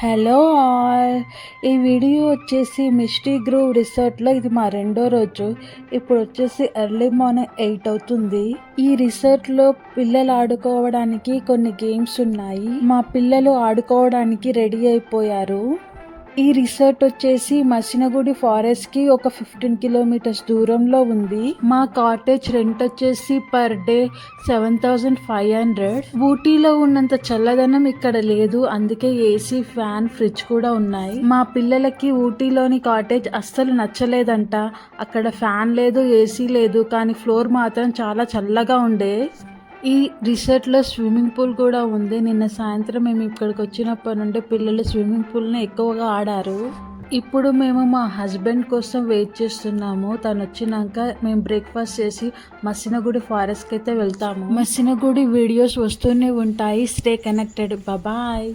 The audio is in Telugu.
హలో ఆల్ ఈ వీడియో వచ్చేసి మిస్టీ గ్రూవ్ రిసార్ట్లో ఇది మా రెండో రోజు. ఇప్పుడు వచ్చేసి ఎర్లీ మార్నింగ్ ఎయిట్ అవుతుంది. ఈ రిసార్ట్లో పిల్లలు ఆడుకోవడానికి కొన్ని గేమ్స్ ఉన్నాయి. మా పిల్లలు ఆడుకోవడానికి రెడీ అయిపోయారు. ఈ రిసార్ట్ వచ్చేసి మసినగుడి ఫారెస్ట్కి ఒక ఫిఫ్టీన్ కిలోమీటర్స్ దూరంలో ఉంది. మా కాటేజ్ రెంట్ వచ్చేసి per day seven thousand five hundred ఊటీలో ఉన్నంత చల్లదనం ఇక్కడ లేదు. అందుకే ఏసీ ఫ్యాన్ ఫ్రిడ్జ్ కూడా ఉన్నాయి. మా పిల్లలకి ఊటీలోని కాటేజ్ అస్సలు నచ్చలేదంట. అక్కడ ఫ్యాన్ లేదు ఏసీ లేదు కానీ ఫ్లోర్ మాత్రం చాలా చల్లగా ఉండే. ఈ రిసార్ట్లో స్విమ్మింగ్ పూల్ కూడా ఉంది. నిన్న సాయంత్రం మేము ఇక్కడికి వచ్చినప్పటి నుండి పిల్లలు స్విమ్మింగ్ పూల్ని ఎక్కువగా ఆడారు. ఇప్పుడు మేము మా హస్బెండ్ కోసం వెయిట్ చేస్తున్నాము. తను వచ్చినాక మేము బ్రేక్ఫాస్ట్ చేసి మసినగుడి ఫారెస్ట్కి అయితే వెళ్తాము. మసినగుడి వీడియోస్ వస్తూనే ఉంటాయి. Stay connected bye